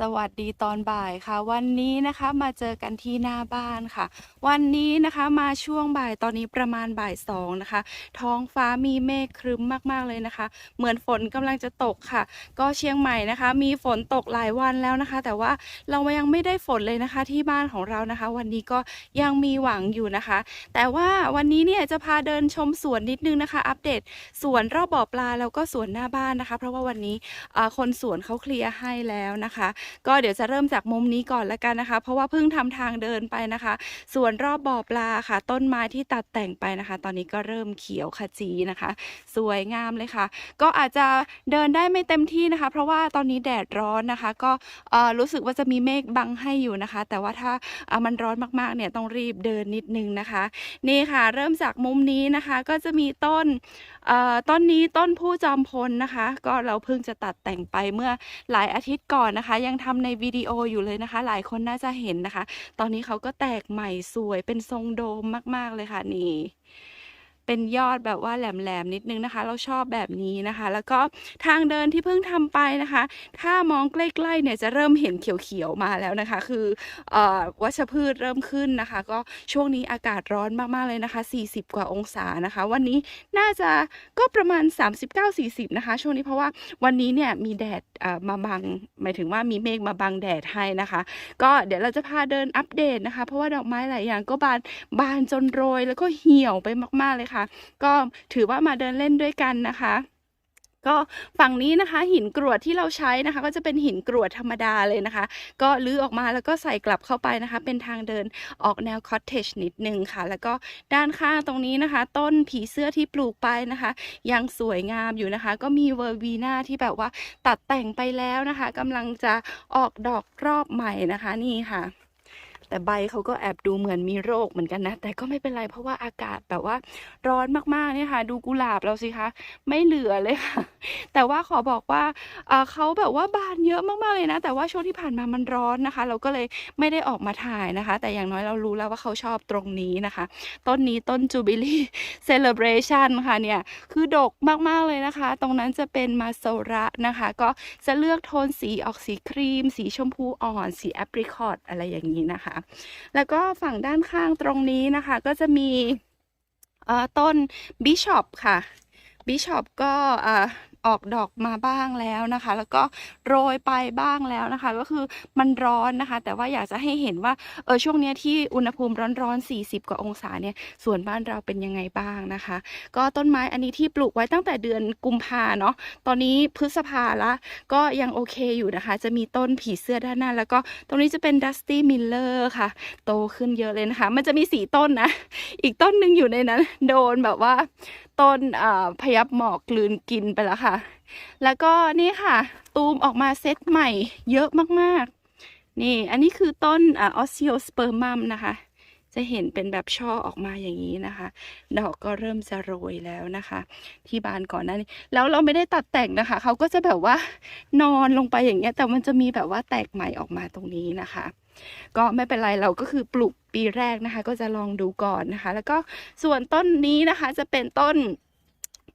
สวัสดีตอนบ่ายค่ะ วันนี้นะคะมาเจอกันที่หน้าบ้านค่ะ วันนี้นะคะมาช่วงบ่ายตอนนี้ประมาณบ่ายสองนะคะ ท้องฟ้ามีเมฆครึ้มมากๆเลยนะคะ เหมือนฝนกำลังจะตกค่ะ ก็เชียงใหม่นะคะ มีฝนตกหลายวันแล้วนะคะ แต่ว่าเรายังไม่ได้ฝนเลยนะคะ ที่บ้านของเรานะคะ วันนี้ก็ยังมีหวังอยู่นะคะ แต่ว่าวันนี้เนี่ยจะพาเดินชมสวนนิดนึงนะคะ อัปเดตสวนรอบบ่อปลาแล้วก็สวนหน้าบ้านนะคะ เพราะว่าวันนี้คนสวนเขาเคลียร์ให้แล้วนะคะก็เดี๋ยวจะเริ่มจากมุมนี้ก่อนละกันนะคะ เพราะว่าเพิ่งทำทางเดินไปนะคะ ส่วนรอบบ่อปลาค่ะ ต้นไม้ที่ตัดแต่งไปนะคะ ตอนนี้ก็เริ่มเขียวขจีนะคะ สวยงามเลยค่ะ ก็อาจจะเดินได้ไม่เต็มที่นะคะ เพราะว่าตอนนี้แดดร้อนนะคะ ก็รู้สึกว่าจะมีเมฆบังให้อยู่นะคะ แต่ว่าถ้ามันร้อนมากๆเนี่ยต้องรีบเดินนิดนึงนะคะ นี่ค่ะ เริ่มจากมุมนี้นะคะ ก็จะมีต้นต้นนี้ต้นผู้จอมพลนะคะ ก็เราเพิ่งจะตัดแต่งไปเมื่อหลายอาทิตย์ก่อนนะคะยังทำในวิดีโออยู่เลยนะคะ หลายคนน่าจะเห็นนะคะ ตอนนี้เขาก็แตกใหม่สวยเป็นทรงโดมมาก ๆ เลยค่ะนี่ เป็นยอดแบบว่าแหลมๆนิดนึงนะคะ เราชอบแบบนี้นะคะ แล้วก็ทางเดินที่เพิ่งทำไปนะคะ ถ้ามองใกล้ๆเนี่ยจะเริ่มเห็นเขียวๆมาแล้วนะคะ คืออวัชพืชเริ่มขึ้นนะคะ ก็ช่วงนี้อากาศร้อนมากๆเลยนะคะ 40 กว่าองศานะคะ วันนี้น่าจะก็ประมาณ 39-40 นะคะ ช่วงนี้เพราะว่าวันนี้เนี่ยมีแดดมาบังหมายถึงว่ามีเมฆมาบังแดดให้นะคะ ก็เดี๋ยวเราจะพาเดินอัปเดตนะคะ เพราะว่าดอกไม้หลายอย่างก็บานบานจนโรยแล้วก็เหี่ยวไปมากๆเลยค่ะก็ถือว่ามาเดินเล่นด้วยกันนะคะก็ฝั่งนี้นะคะหินกรวดที่เราใช้นะคะ ก็จะเป็นหินกรวดธรรมดาเลยนะคะ ก็ลื้อออกมาแล้วก็ใส่กลับเข้าไปนะคะ เป็นทางเดินออกแนวคอ t เทจนิดนึงค่ะ แล้วก็ด้านข้างตรงนี้นะคะ ต้นผีเสื้อที่ปลูกไปนะคะ ยังสวยงามอยู่นะคะ ก็มีเวอร์วีนาที่แบบว่าตัดแต่งไปแล้วนะคะกำลังจะออกดอกรอบใหม่นะคะนี่ค่ะ แต่ใบเขาก็แอบดูเหมือนมีโรคเหมือนกันนะ แต่ก็ไม่เป็นไรเพราะว่าอากาศแบบว่าร้อนมากๆเนี่ยค่ะ ดูกุหลาบเราสิคะ ไม่เหลือเลยค่ะ แต่ว่าขอบอกว่าเขาแบบว่าบานเยอะมากๆเลยนะ แต่ว่าช่วงที่ผ่านมามันร้อนนะคะ เราก็เลยไม่ได้ออกมาถ่ายนะคะ แต่อย่างน้อยเรารู้แล้วว่าเขาชอบตรงนี้นะคะ ต้นนี้ต้นจูบิลี่เซเลบรชันค่ะเนี่ย คือดกมากๆเลยนะคะ ตรงนั้นจะเป็นมาโซระนะคะ ก็จะเลือกโทนสีออกสีครีม สีชมพูอ่อน สีแอปริคอตอะไรอย่างนี้นะคะแล้วก็ฝั่งด้านข้างตรงนี้นะคะ ก็จะมีต้นบิชอปค่ะบิชอปก็เออกดอกมาบ้างแล้วนะคะ แล้วก็โรยไปบ้างแล้วนะคะ ก็คือมันร้อนนะคะ แต่ว่าอยากจะให้เห็นว่าเออช่วงนี้ที่อุณหภูมิร้อนๆ 40 กว่าองศาเนี่ยส่วนบ้านเราเป็นยังไงบ้างนะคะ ก็ต้นไม้อันนี้ที่ปลูกไว้ตั้งแต่เดือนกุมภาเนาะตอนนี้พฤษภาละก็ยังโอเคอยู่นะคะ จะมีต้นผีเสื้อด้านหน้า แล้วก็ตรงนี้จะเป็นดัสตี้มิลเลอร์ค่ะ โตขึ้นเยอะเลยนะคะ มันจะมีสีต้นนะ อีกต้นหนึ่งอยู่ในนั้น โดนแบบว่า ต้นพยับหมอกกลืนกินไปแล้วค่ะ แล้วก็นี่ค่ะ ตูมออกมาเซตใหม่เยอะมากๆ นี่อันนี้คือต้นอออสซิโอสเปอร์มัมนะคะ จะเห็นเป็นแบบช่อออกมาอย่างนี้นะคะ ดอกก็เริ่มจะโรยแล้วนะคะ ที่บานก่อนหน้านี้ แล้วเราไม่ได้ตัดแต่งนะคะ เขาก็จะแบบว่านอนลงไปอย่างเงี้ย แต่มันจะมีแบบว่าแตกใหม่ออกมาตรงนี้นะคะ ก็ไม่เป็นไรเราก็คือปลูกปีแรกนะคะ ก็จะลองดูก่อนนะคะ แล้วก็ส่วนต้นนี้นะคะจะเป็นต้น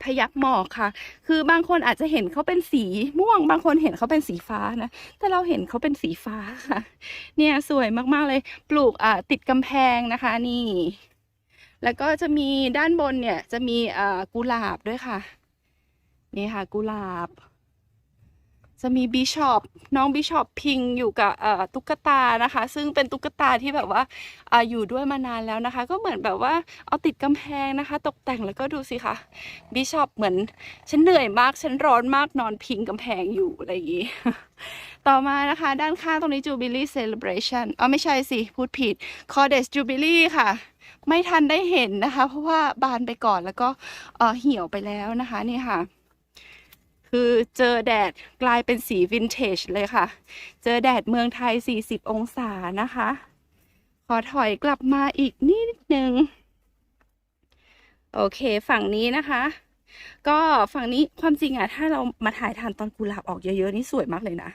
พยักหมอกค่ะ คือบางคนอาจจะเห็นเขาเป็นสีม่วง บางคนเห็นเขาเป็นสีฟ้านะ แต่เราเห็นเขาเป็นสีฟ้าค่ะ เนี่ยสวยมากๆเลย ปลูกอ่าติดกำแพงนะคะนี่ แล้วก็จะมีด้านบนเนี่ยจะมีอ่ากุหลาบด้วยค่ะ นี่ค่ะ กุหลาบ จะมีบิชอปน้องบิชอปพิงอยู่กับตุ๊กตานะคะ ซึ่งเป็นตุ๊กตาที่แบบว่าออยู่ด้วยมานานแล้วนะคะ ก็เหมือนแบบว่าเอาติดกำแพงนะคะ ตกแต่งแล้วก็ดูสิคะบิชอปเหมือนฉันเหนื่อยมากฉันร้อนมากนอนพิงกำแพงอยู่อะไรอย่างงี้ ต่อมานะคะ ด้านข้างตรงนี้ Jubilee Celebration อ๋อไม่ใช่สิ พูดผิด c o r d e s Jubilee ค่ะไม่ทันได้เห็นนะคะ เพราะว่าบานไปก่อนแล้วก็เเหี่ยวไปแล้วนะคะนี่ค่ะ คือเจอแดดกลายเป็นสีวินเทจเลยค่ะ เจอแดดเมืองไทย 40 องศานะคะ ขอถอยกลับมาอีกนิดนึง โอเคฝั่งนี้นะคะ ก็ฝั่งนี้ความจริงอะถ้าเรามาถ่ายทันตอนกุหลาบออกเยอะๆนี่สวยมากเลยนะ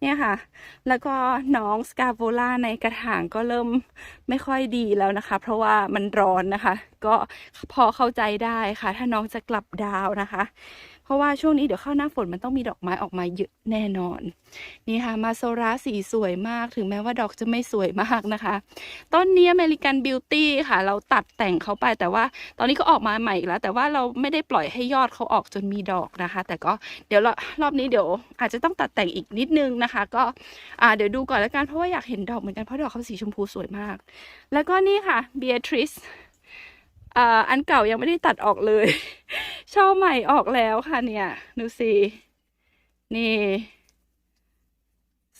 เนี่ยค่ะ แล้วก็น้องสกาโ o ล่าในกระถางก็เริ่มไม่ค่อยดีแล้วนะคะ เพราะว่ามันร้อนนะคะ ก็พอเข้าใจได้ค่ะ ถ้าน้องจะกลับดาวนะคะ เพราะว่าช่วงนี้เดี๋ยวเข้าหน้าฝนมันต้องมีดอกไม้ออกมาเยอะแน่นอน นี่ค่ะมาโซราสีสวยมากถึงแม้ว่าดอกจะไม่สวยมากนะคะ ต้นนี้อเมริกันบิวตี้ค่ะ เราตัดแต่งเขาไปแต่ว่าตอนนี้ก็ออกมาใหม่อีกแล้ว แต่ว่าเราไม่ได้ปล่อยให้ยอดเขาออกจนมีดอกนะคะ แต่ก็เดี๋ยวรอบนี้เดี๋ยวอาจจะต้องตัดแต่งอีกนิดนึงนะคะ ก็เดี๋ยวดูก่อนแล้วกันเพราะว่าอยากเห็นดอกเหมือนกันเพราะดอกเขาสีชมพูสวยมาก แล้วก็นี่ค่ะเบียทริสอันเก่ายังไม่ได้ตัดออกเลย ช่อใหม่ออกแล้วค่ะเนี่ย ดูสิ นี่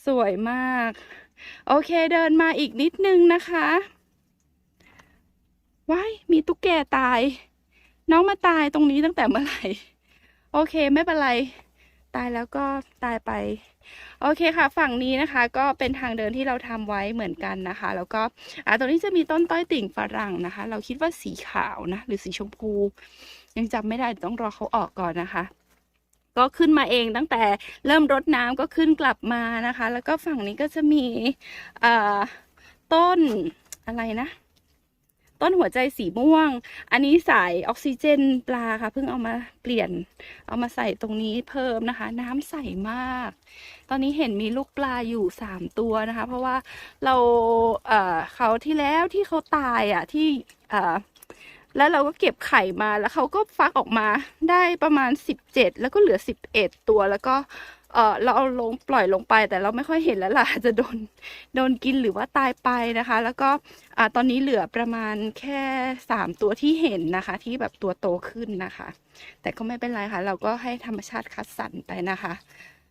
สวยมาก โอเคเดินมาอีกนิดนึงนะคะว้ายมีตุ๊กแกตาย น้องมาตายตรงนี้ตั้งแต่เมื่อไหร่ โอเคไม่เป็นไร ตายแล้วก็ตายไป โอเคค่ะ ฝั่งนี้นะคะ ก็เป็นทางเดินที่เราทำไว้เหมือนกันนะคะ แล้วก็อ่าตรงนี้จะมีต้นต้อยติ่งฝรั่งนะคะ เราคิดว่าสีขาวนะ หรือสีชมพู ยังจำไม่ได้ต้องรอเขาออกก่อนนะคะ ก็ขึ้นมาเองตั้งแต่เริ่มรดน้ำก็ขึ้นกลับมานะคะ แล้วก็ฝั่งนี้ก็จะมีต้นอะไรนะต้นหัวใจสีม่วง อันนี้สายออกซิเจนปลาค่ะ เพิ่งเอามาเปลี่ยน เอามาใส่ตรงนี้เพิ่มนะคะ น้ำใสมาก ตอนนี้เห็นมีลูกปลาอยู่สามตัวนะคะ เพราะว่าเรา เอ่อเขาที่แล้วที่เขาตายอะที่ เอ่อ แล้วเราก็เก็บไข่มาแล้วเขาก็ฟักออกมาได้ประมาณสิบเจ็ดแล้วก็เหลือสิบเอ็ดตัวแล้วก็เออเราเอาลงปล่อยลงไปแต่เราไม่ค่อยเห็นแล้วล่ะจะโดนโดนกินหรือว่าตายไปนะคะ แล้วก็อ่าตอนนี้เหลือประมาณแค่สามตัวที่เห็นนะคะ ที่แบบตัวโตขึ้นนะคะ แต่ก็ไม่เป็นไรค่ะ เราก็ให้ธรรมชาติคัดสรรไปนะคะ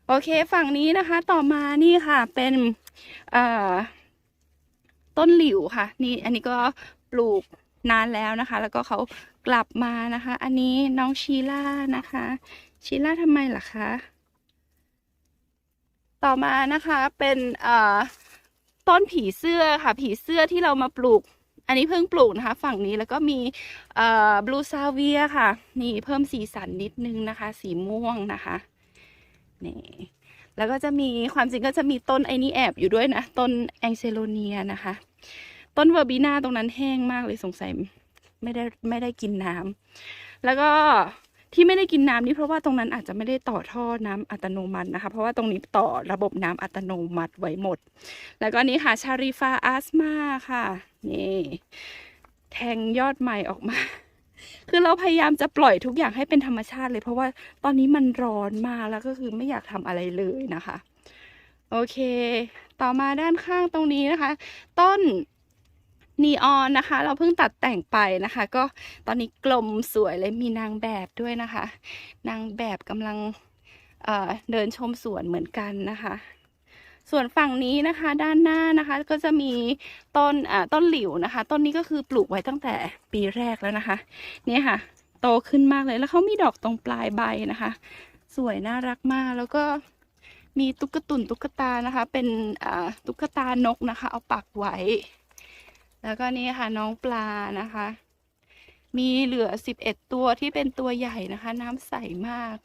โอเคฝั่งนี้นะคะต่อมานี่ค่ะเป็นเอ่อต้นหลิวค่ะ นี่อันนี้ก็ปลูก นานแล้วนะคะ แล้วก็เขากลับมานะคะ อันนี้น้องชีล่านะคะ ชีล่าทำไมล่ะคะ ต่อมานะคะเป็นเอ่อต้นผีเสื้อค่ะ ผีเสื้อที่เรามาปลูก อันนี้เพิ่งปลูกนะคะ ฝั่งนี้แล้วก็มีเอ่อบลูซาเวียค่ะ นี่เพิ่มสีสันนิดนึงนะคะ สีม่วงนะคะนี่แล้วก็จะมีความจริงก็จะมีต้นไอ้นี่แอบอยู่ด้วยนะ ต้นแองเซโลเนียนะคะ ต้นเวอร์บีนาตรงนั้นแห้งมากเลยสงสัยไม่ได้ไม่ได้กินน้ำแล้วก็ที่ไม่ได้กินน้ำนี่เพราะว่าตรงนั้นอาจจะไม่ได้ต่อท่อน้ำอัตโนมัตินะคะ เพราะว่าตรงนี้ต่อระบบน้ำอัตโนมัติไว้หมด แล้วก็นี่ค่ะชาริฟาอาสมาค่ะนี่แทงยอดใหม่ออกมา คือเราพยายามจะปล่อยทุกอย่างให้เป็นธรรมชาติเลย เพราะว่าตอนนี้มันร้อนมากแล้วก็คือไม่อยากทำอะไรเลยนะคะ โอเค ต่อมาด้านข้างตรงนี้นะคะ ต้น นีออนนะคะ เราเพิ่งตัดแต่งไปนะคะ ก็ตอนนี้กลมสวยเลยมีนางแบบด้วยนะคะ นางแบบกำลังเเดินชมสวนเหมือนกันนะคะ ส่วนฝั่งนี้นะคะด้านหน้านะคะก็จะมีต้นอ่าต้นหลิวนะคะ ต้นนี้ก็คือปลูกไว้ตั้งแต่ปีแรกแล้วนะคะเนี่ยค่ะ โตขึ้นมากเลยแล้วเขามีดอกตรงปลายใบนะคะ สวยน่ารักมากแล้วก็มีตุ๊กตุนตุ๊กตานะคะ เป็นอ่าตุ๊กตานกนะคะ เอาปักไว้ แล้วก็นี่ค่ะน้องปลานะคะ มีเหลือสิบเอ็ดตัวที่เป็นตัวใหญ่นะคะ น้ำใสมาก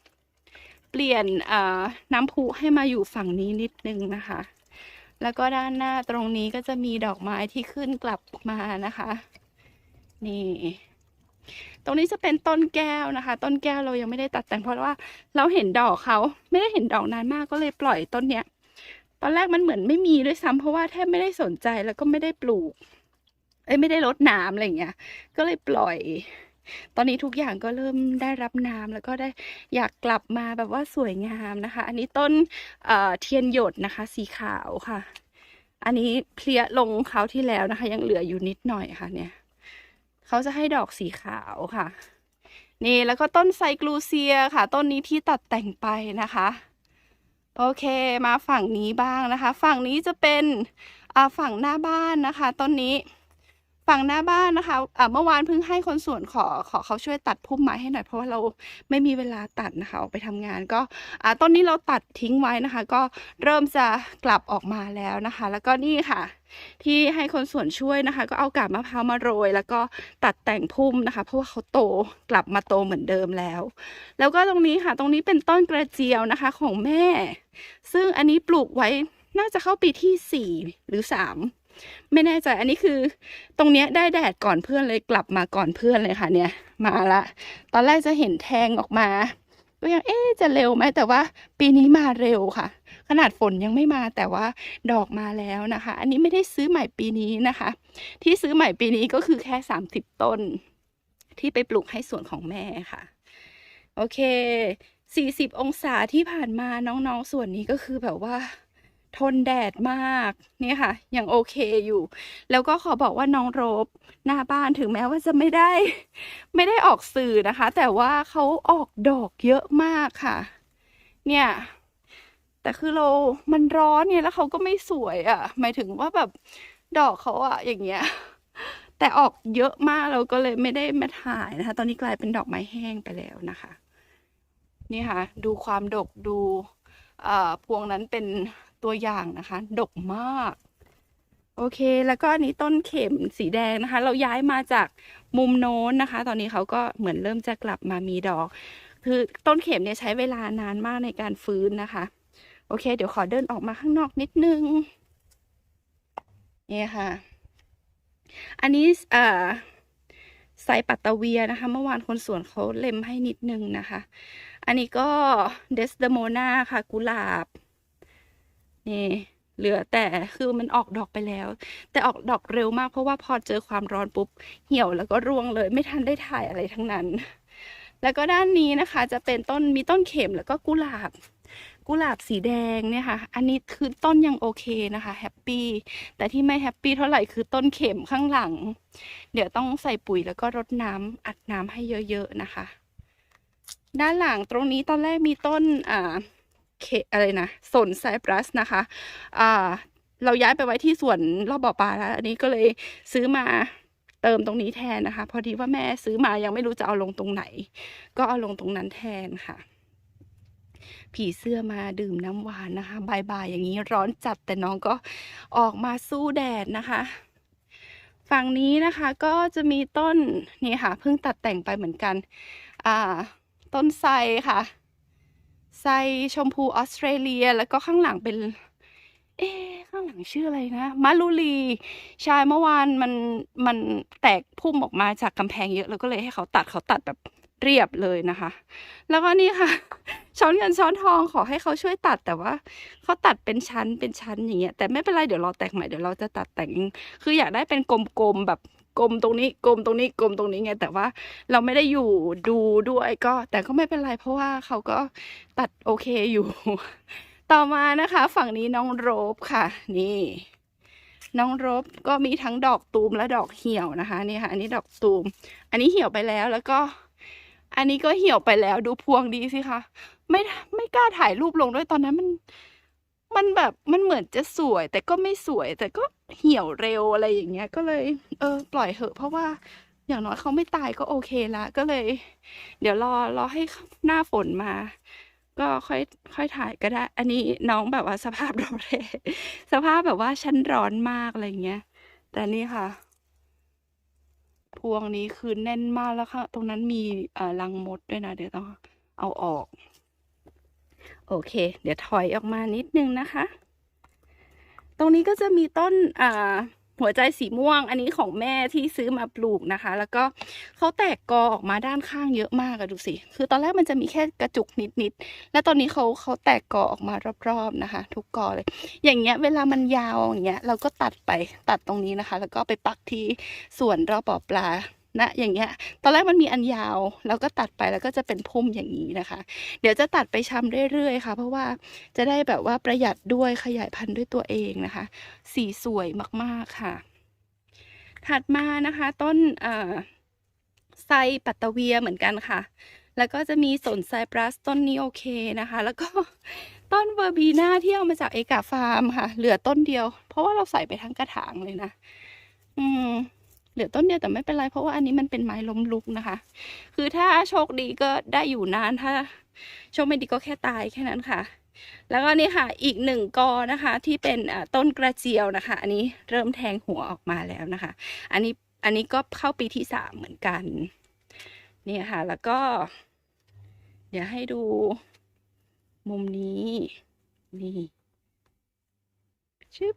เปลี่ยนน้ำพุให้มาอยู่ฝั่งนี้นิดนึงนะคะ แล้วก็ด้านหน้าตรงนี้ก็จะมีดอกไม้ที่ขึ้นกลับมานะคะ นี่ตรงนี้จะเป็นต้นแก้วนะคะ ต้นแก้วเรายังไม่ได้ตัดแต่งเพราะว่า เราเห็นดอกเขาไม่ได้เห็นดอกนานมากก็เลยปล่อยต้นเนี้ย ตอนแรกมันเหมือนไม่มีด้วยซ้ำเพราะว่าแทบไม่ได้สนใจแล้วก็ไม่ได้ปลูก เอ้ยไม่ได้รดน้ำอะไรอย่างเงี้ย ก็เลยปล่อย ตอนนี้ทุกอย่างก็เริ่มได้รับน้ำแล้วก็ได้อยากกลับมาแบบว่าสวยงามนะคะ อันนี้ต้นเเทียนหยดนะคะ สีขาวค่ะ อันนี้เพลียลงเขาที่แล้วนะคะ ยังเหลืออยู่นิดหน่อยค่ะ เนี่ยเขาจะให้ดอกสีขาวค่ะ นี่แล้วก็ต้นไซกลูเซียค่ะ ต้นนี้ที่ตัดแต่งไปนะคะโอเคมาฝั่งนี้บ้างนะคะ ฝั่งนี้จะเป็นฝั่งหน้าบ้านนะคะ ต้นนี้ ฝั่งหน้าบ้านนะคะอ่าเมื่อวานเพิ่งให้คนสวนขอขอเขาช่วยตัดพุ่มไม้ให้หน่อยเพราะว่าเราไม่มีเวลาตัดนะคะออกไปทำงานก็อ่าต้นนี้เราตัดทิ้งไว้นะคะ ก็เริ่มจะกลับออกมาแล้วนะคะ แล้วก็นี่ค่ะ ที่ให้คนสวนช่วยนะคะ ก็เอากาบมะพร้าวมาโรย แล้วก็ตัดแต่งพุ่มนะคะ เพราะว่าเขาโตกลับมาโตเหมือนเดิมแล้ว แล้วก็ตรงนี้ค่ะ ตรงนี้เป็นต้นกระเจียวนะคะของแม่ ซึ่งอันนี้ปลูกไว้น่าจะเข้าปีที่สี่หรือสาม ไม่แน่ใจอันนี้คือ ตรงเนี้ยได้แดดก่อนเพื่อนเลยกลับมาก่อนเพื่อนเลยค่ะเนี่ย มาละ ตอนแรกจะเห็นแทงออกมา ก็ยังเอ๊ะจะเร็วไหมแต่ว่าปีนี้มาเร็วค่ะ ขนาดฝนยังไม่มาแต่ว่าดอกมาแล้วนะคะ อันนี้ไม่ได้ซื้อใหม่ปีนี้นะคะ ที่ซื้อใหม่ปีนี้ก็คือแค่สามสิบต้น ที่ไปปลูกให้สวนของแม่ค่ะ โอเคสี่สิบองศาที่ผ่านมาน้องๆ ส่วนนี้ก็คือแบบว่า ทนแดดมากนี่ค่ะ ยังโอเคอยู่ แล้วก็ขอบอกว่าน้องโรบหน้าบ้านถึงแม้ว่าจะไม่ได้ ไม่ได้ออกสื่อนะคะ แต่ว่าเขาออกดอกเยอะมากค่ะ เนี่ย แต่คือเรา มันร้อนเนี่ยแล้วเขาก็ไม่สวยอะ่ะ หมายถึงว่าแบบดอกเขาอะอย่างเงี้ย แต่ออกเยอะมากเราก็เลยไม่ได้มาถ่ายนะคะ ตอนนี้กลายเป็นดอกไม้แห้งไปแล้วนะคะ นี่ค่ะ ดูความดกดูอ่อพวงนั้นเป็น ตัวอย่างนะคะ ดกมาก โอเค แล้วก็อันนี้ต้นเข็มสีแดงนะคะ เราย้ายมาจากมุมโน้นนะคะ ตอนนี้เขาก็เหมือนเริ่มจะกลับมามีดอก คือต้นเข็มเนี่ยใช้เวลานานมากในการฟื้นนะคะ โอเค เดี๋ยวขอเดินออกมาข้างนอกนิดนึงนี่ค่ะ อันนี้เอ่อไซปัตตเวียนะคะ เมื่อวานคนสวนเขาเล็มให้นิดนึงนะคะ อันนี้ก็เดสเดโมนาค่ะ กุหลาบ นี่เหลือแต่คือมันออกดอกไปแล้ว แต่ออกดอกเร็วมากเพราะว่าพอเจอความร้อนปุ๊บ เหี่ยวแล้วก็ร่วงเลย ไม่ทันได้ถ่ายอะไรทั้งนั้น แล้วก็ด้านนี้นะคะจะเป็นต้นมีต้นเข็มแล้วก็กุหลาบ กุหลาบสีแดงเนี่ยค่ะ อันนี้คือต้นยังโอเคนะคะแฮปปี้แต่ที่ไม่แฮปปี้เท่าไหร่คือต้นเข็มข้างหลัง เดี๋ยวต้องใส่ปุ๋ยแล้วก็รดน้ำอัดน้ำให้เยอะๆนะคะ ด้านหลังตรงนี้ตอนแรกมีต้นอ่า เคอะไรนะสนไซปรัสนะคะอ่าเราย้ายไปไว้ที่สวนรอบบ่อปลาแล้ว อันนี้ก็เลยซื้อมาเติมตรงนี้แทนนะคะ พอดีว่าแม่ซื้อมายังไม่รู้จะเอาลงตรงไหน ก็เอาลงตรงนั้นแทนค่ะ ผีเสื้อมาดื่มน้ำหวานนะคะบ่ายๆอย่างนี้ร้อนจัดแต่น้องก็ออกมาสู้แดดนะคะ ฝั่งนี้นะคะก็จะมีต้นนี่ค่ะเพิ่งตัดแต่งไปเหมือนกัน อ่า ต้นไทรค่ะ ไทรชมพูออสเตรเลีย แล้วก็ข้างหลังเป็น เอ๊ข้างหลังชื่ออะไรนะมารุลีใช่เมื่อวานมันมันแตกพุ่มออกมาจากกำแพงเยอะแล้วก็เลยให้เขาตัดเขาตัดแบบเรียบเลยนะคะ แล้วก็นี่ค่ะ ช้อนเงินช้อนทองขอให้เขาช่วยตัดแต่ว่าเขาตัดเป็นชั้นเป็นชั้นอย่างเงี้ยแต่ไม่เป็นไรเดี๋ยวเราแต่งใหม่เดี๋ยวเราจะตัดแต่งคืออยากได้เป็นกลมๆแบบ กลมตรงนี้กลมตรงนี้กลมตรงนี้ไง แต่ว่าเราไม่ได้อยู่ดูด้วยก็ แต่ก็ไม่เป็นไรเพราะว่าเขาก็ตัดโอเคอยู่ ต่อมานะคะ ฝั่งนี้น้องโรบค่ะ นี่ น้องโรบก็มีทั้งดอกตูมและดอกเหี่ยวนะคะนี่ค่ะ อันนี้ดอกตูม อันนี้เหี่ยวไปแล้วแล้วก็ อันนี้ก็เหี่ยวไปแล้วดูพวงดีสิคะไม่ไม่กล้าถ่ายรูปลงด้วยตอนนั้นมัน มันแบบมันเหมือนจะสวย แต่ก็ไม่สวย แต่ก็เหี่ยวเร็วอะไรอย่างเงี้ย ก็เลย เออ ปล่อยเหอะ เพราะว่าอย่างน้อยเขาไม่ตายก็โอเคละก็เลย เดี๋ยวรอรอให้หน้าฝนมา ก็ค่อยค่อยถ่ายก็ได้ อันนี้น้องแบบว่าสภาพโดเรสภาพแบบว่าชั้นร้อนมากอะไรเงี้ย แต่นี่ค่ะ พวงนี้คือแน่นมากแล้วค่ะ ตรงนั้นมีเอ่อรังมดด้วยนะ เดี๋ยวต้องเอาออก โอเค เดี๋ยวถอยออกมานิดนึงนะคะ ตรงนี้ก็จะมีต้นอ่าหัวใจสีม่วงอันนี้ของแม่ที่ซื้อมาปลูกนะคะ แล้วก็เขาแตกกอออกมาด้านข้างเยอะมากอะดูสิ คือตอนแรกมันจะมีแค่กระจุกนิดๆ แล้วตอนนี้เขาเขาแตกกอออกมารอบๆนะคะ ทุกกอเลย อย่างเงี้ยเวลามันยาวอย่างเงี้ยเราก็ตัดไปตัดตรงนี้นะคะ แล้วก็ไปปักที่ส่วนรอบบ่อปลา นะอย่างเงี้ย ตอนแรกมันมีอันยาวแล้วก็ตัดไปแล้วก็จะเป็นพุ่มอย่างนี้นะคะ เดี๋ยวจะตัดไปชำเรื่อยๆค่ะ เพราะว่าจะได้แบบว่าประหยัดด้วยขยายพันธุ์ด้วยตัวเองนะคะ สีสวยมากๆค่ะ ถัดมานะคะ ต้นเอ่อไซปัตตเวียเหมือนกันค่ะ แล้วก็จะมีสนไซปรัสต้นนี้โอเคนะคะ แล้วก็ต้นเวอร์บีน่าที่เอามาจากเอกาฟาร์มค่ะ เหลือต้นเดียว เพราะว่าเราใส่ไปทั้งกระถางเลยนะ อืม เหลือต้นเดียวแต่ไม่เป็นไรเพราะว่าอันนี้มันเป็นไม้ล้มลุกนะคะ คือถ้าโชคดีก็ได้อยู่นานถ้า โชคไม่ดีก็แค่ตายแค่นั้นค่ะ แล้วก็นี่ค่ะอีกหนึ่งกอนะคะ ที่เป็นต้นกระเจียวนะคะ อันนี้เริ่มแทงหัวออกมาแล้วนะคะ อันนี้อันนี้ก็เข้าปีที่สามเหมือนกันเนี่ยค่ะ แล้วก็ เดี๋ยวให้ดูมุมนี้นี่ชึบ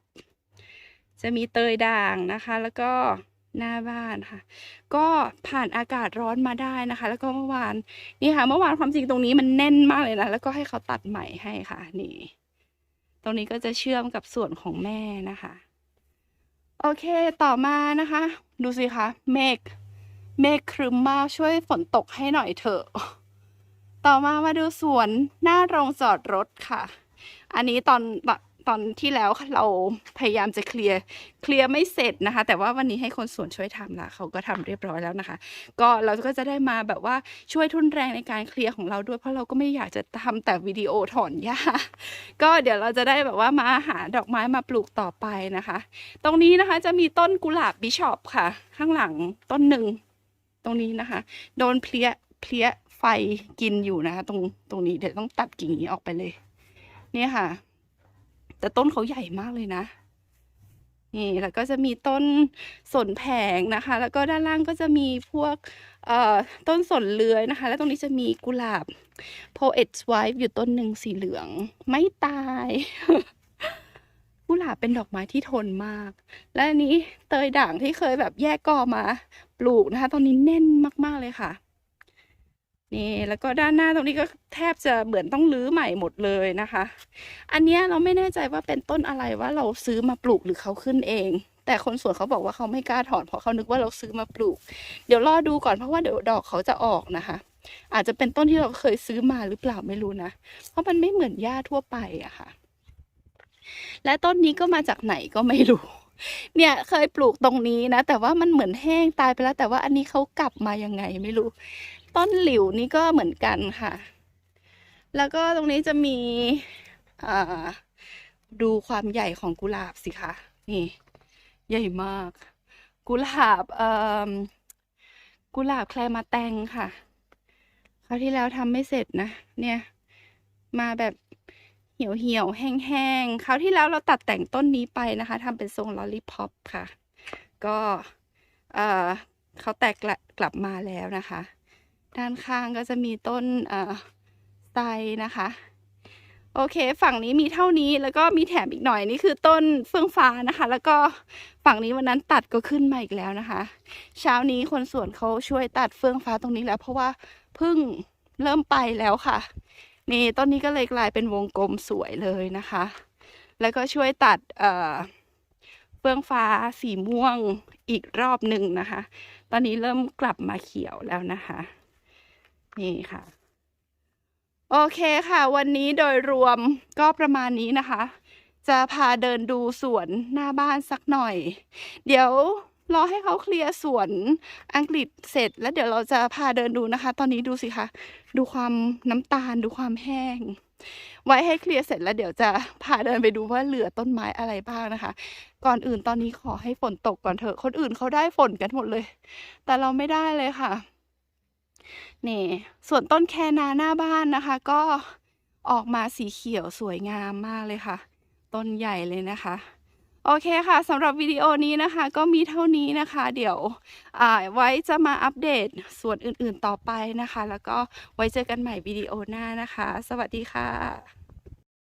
จะมีเตยด่างนะคะ แล้วก็ หน้าบ้านค่ะ ก็ผ่านอากาศร้อนมาได้นะคะ แล้วก็เมื่อวานนี่ค่ะ เมื่อวานความจริงตรงนี้มันแน่นมากเลยนะแล้วก็ให้เขาตัดใหม่ให้ค่ะ นี่ ตรงนี้ก็จะเชื่อมกับส่วนของแม่นะคะ โอเคต่อมานะคะ ดูสิคะเมฆเมฆครึ้มมากช่วยฝนตกให้หน่อยเถอะ ต่อมามาดูสวนหน้าโรงจอดรถค่ะ อันนี้ตอน ตอนที่แล้วเราพยายามจะเคลียร์เคลียร์ไม่เสร็จนะคะ แต่ว่าวันนี้ให้คนสวนช่วยทำละเขาก็ทำเรียบร้อยแล้วนะคะ ก็เราก็จะได้มาแบบว่าช่วยทุนแรงในการเคลียร์ของเราด้วย เพราะเราก็ไม่อยากจะทำแต่วิดีโอถอนหญ้าก็เดี๋ยวเราจะได้แบบว่ามาหาดอกไม้มาปลูกต่อไปนะคะ ตรงนี้นะคะจะมีต้นกุหลาบบิชอปค่ะ ข้างหลังต้นหนึ่งตรงนี้นะคะ โดนเพลี้ยเพลี้ยไฟกินอยู่นะคะ ตรงตรงนี้เดี๋ยวต้องตัดกิ่งนี้ออกไปเลย เนี่ยค่ะ แต่ต้นเขาใหญ่มากเลยนะ นี่แล้วก็จะมีต้นสนแผงนะคะ แล้วก็ด้านล่างก็จะมีพวกต้นสนเลื้อยนะคะ แล้วตรงนี้จะมีกุหลาบ poet's wife อยู่ต้นหนึ่งสีเหลืองไม่ตาย กุหลาบเป็นดอกไม้ที่ทนมาก และอันนี้เตยด่างที่เคยแบบแยกกอมา ปลูกนะคะ ตอนนี้แน่นมากๆเลยค่ะ นี่แล้วก็ด้านหน้าตรงนี้ก็แทบจะเหมือนต้องรื้อใหม่หมดเลยนะคะ อันนี้เราไม่แน่ใจว่าเป็นต้นอะไรว่าเราซื้อมาปลูกหรือเขาขึ้นเอง แต่คนสวนเขาบอกว่าเขาไม่กล้าถอนเพราะเขานึกว่าเราซื้อมาปลูก เดี๋ยวรอดูก่อนเพราะว่าเดี๋ยวดอกเขาจะออกนะคะ อาจจะเป็นต้นที่เราเคยซื้อมาหรือเปล่าไม่รู้นะ เพราะมันไม่เหมือนหญ้าทั่วไปอะค่ะ และต้นนี้ก็มาจากไหนก็ไม่รู้เนี่ยเคยปลูกตรงนี้นะ แต่ว่ามันเหมือนแห้งตายไปแล้ว แต่ว่าอันนี้เขากลับมายังไงไม่รู้ ต้นหลิวนี่ก็เหมือนกันค่ะ แล้วก็ตรงนี้จะมีดูความใหญ่ของกุหลาบสิคะนี่ใหญ่มาก กุหลาบกุหลาบแคลมาแตงค่ะคราวที่แล้วทำไม่เสร็จนะ เนี่ย มาแบบเหี่ยวเหี่ยวๆแห้งๆคราวที่แล้วเราตัดแต่งต้นนี้ไปนะคะทำเป็นทรงลอลลี่พ็อปค่ะ ก็เขาแตกกลับมาแล้วนะคะ ด้านข้างก็จะมีต้นไทรนะคะ โอเค ฝั่งนี้มีเท่านี้แล้วก็มีแถมอีกหน่อยนี่คือต้นเฟื่องฟ้านะคะ แล้วก็ฝั่งนี้วันนั้นตัดก็ขึ้นมาอีกแล้วนะคะ เช้านี้คนสวนเขาช่วยตัดเฟื่องฟ้าตรงนี้แล้ว เพราะว่าพึ่งเริ่มไปแล้วค่ะ นี่ต้นนี้ก็เลยกลายเป็นวงกลมสวยเลยนะคะ แล้วก็ช่วยตัดเเฟื่องฟ้าสีม่วงอีกรอบหนึ่งนะคะ ตอนนี้เริ่มกลับมาเขียวแล้วนะคะ นี่ค่ะ โอเคค่ะ วันนี้โดยรวมก็ประมาณนี้นะคะ จะพาเดินดูสวนหน้าบ้านสักหน่อย เดี๋ยวรอให้เขาเคลียร์สวนอังกฤษเสร็จ แล้วเดี๋ยวเราจะพาเดินดูนะคะ ตอนนี้ดูสิคะดูความน้ำตาลดูความแห้ง ไว้ให้เคลียร์เสร็จแล้วเดี๋ยวจะพาเดินไปดูว่าเหลือต้นไม้อะไรบ้างนะคะ ก่อนอื่นตอนนี้ขอให้ฝนตกก่อนเถอะคนอื่นเขาได้ฝนกันหมดเลย แต่เราไม่ได้เลยค่ะ นี่ส่วนต้นแคนาหน้าบ้านนะคะ ก็ออกมาสีเขียวสวยงามมากเลยค่ะ ต้นใหญ่เลยนะคะ โอเคค่ะสำหรับวิดีโอนี้นะคะ ก็มีเท่านี้นะคะ เดี๋ยวอ่าไว้จะมาอัปเดตส่วนอื่นๆต่อไปนะคะ แล้วก็ไว้เจอกันใหม่วิดีโอหน้านะคะ สวัสดีค่ะ